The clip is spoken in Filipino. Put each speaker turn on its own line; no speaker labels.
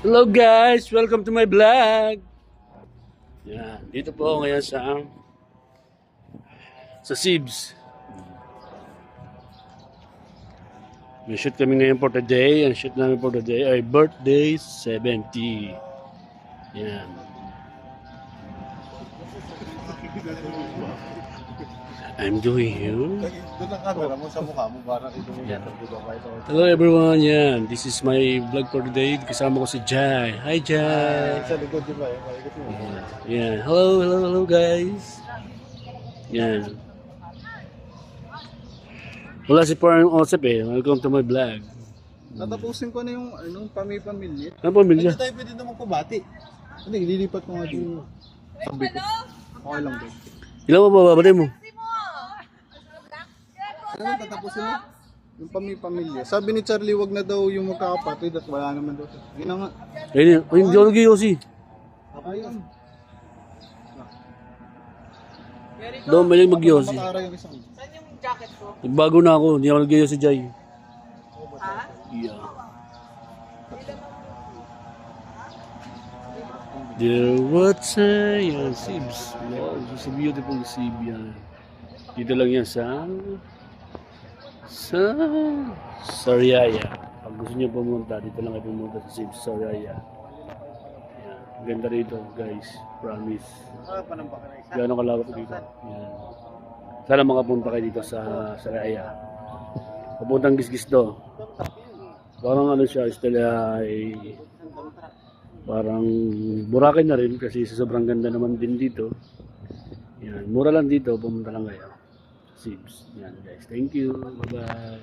Hello guys! Welcome to my vlog! Yan, dito po ako ngayon sa sa Sibs. May shoot kami ngayon for today. Ang shoot namin for today ay birthday 70. Yan. I'm doing you.
Doon ang camera mo sa mukha mo, parang ito mo
Yeah.
yung ba ito.
Hello everyone, yan. This is my vlog for today. Kasama ko si Jai. Hi Jai!
Sa likod, di ba?
Yan. Hello, hello, hello guys. Yan. Wala si Parang Osep eh. Welcome to my vlog.
Tatapusin ko na yung anong pami-pamilya.
Ano pamilya?
Hindi tayo pwede naman kumati. Hindi, ililipat ko nga dito. Sabi ko. Okay lang din.
Ilan mo ba babatay mo?
Ano tatapusin mo? Yung pami-pamilya. Sabi ni Charlie, wag na daw yung magkakapatid at wala naman daw. Yun na nga.
Ayun, ayun, hindi ako nag-iossi.
Ayun.
Doon, may mag-iossi.
Matara yung isang.
Nagbago na ako, hindi ako nag-iossi Jai. Yeah. Dear what's yan, Sibs. Wow, it's a beautiful Sib yan. Dito lang yan sa sa Sariaya. Pag gusto niyo pumunta, dito lang kayo pumunta sa Sibs, Sariaya. Yan. Ang Ganda rito, guys. Promise.
Ah.
Gano'ng kalawak dito. Yan. Sana makapunta kayo dito sa Saraya. Papuntang gisgis to. Parang ano siya, istila ay parang Boracay na rin kasi sa sobrang ganda naman din dito. Yan, mura lang dito, pumunta lang kayo. seems. Yan guys. Thank you. Bye-bye.